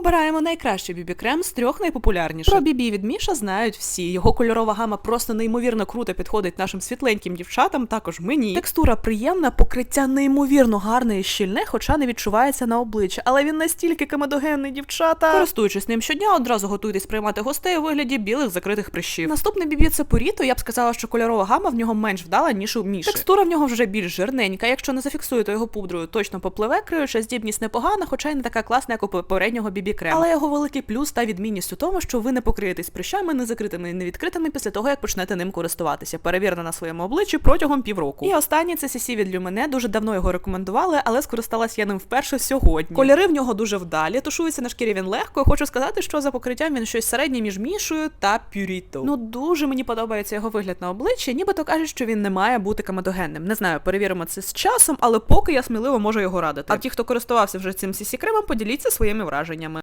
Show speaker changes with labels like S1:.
S1: Обираємо найкращий бібі-крем з трьох найпопулярніших. Про бібі від Міша знають всі. Його кольорова гама просто неймовірно круто підходить нашим світленьким дівчатам, також мені. Текстура приємна, покриття неймовірно гарне і щільне, хоча не відчувається на обличчя. Але він настільки камедогенний, дівчата. Користуючись ним щодня, одразу готуйтесь приймати гостей у вигляді білих закритих прищів. Наступний бібі це поріто. Я б сказала, що кольорова гама в нього менш вдала, ніж у Міші. Текстура в нього вже більш жирненька. Якщо не зафіксуєте його пудрою, точно попливе. Криюча здібність непогана, хоча й не така класна, як у попереднього бібі крему. Але його великий плюс та відмінність у тому, що ви не покриєтесь прищами, не закритими і не відкритими після того, як почнете ним користуватися. Перевірено на своєму обличчі протягом півроку. І останнє це CC від Люмене. Дуже давно його рекомендували, але скористалась я ним вперше сьогодні. Кольори в нього дуже вдалі, тушується на шкірі він легко. Хочу сказати, що за покриттям він щось середнє між мішою та пюріто. Ну дуже мені подобається його вигляд на обличчі, нібито кажуть, що він не має бути камедогенним. Не знаю, перевіримо це з часом, але поки я сміливо можу його радити. А ті, хто користувався вже цим CC кремом, поділіться своїми враженнями.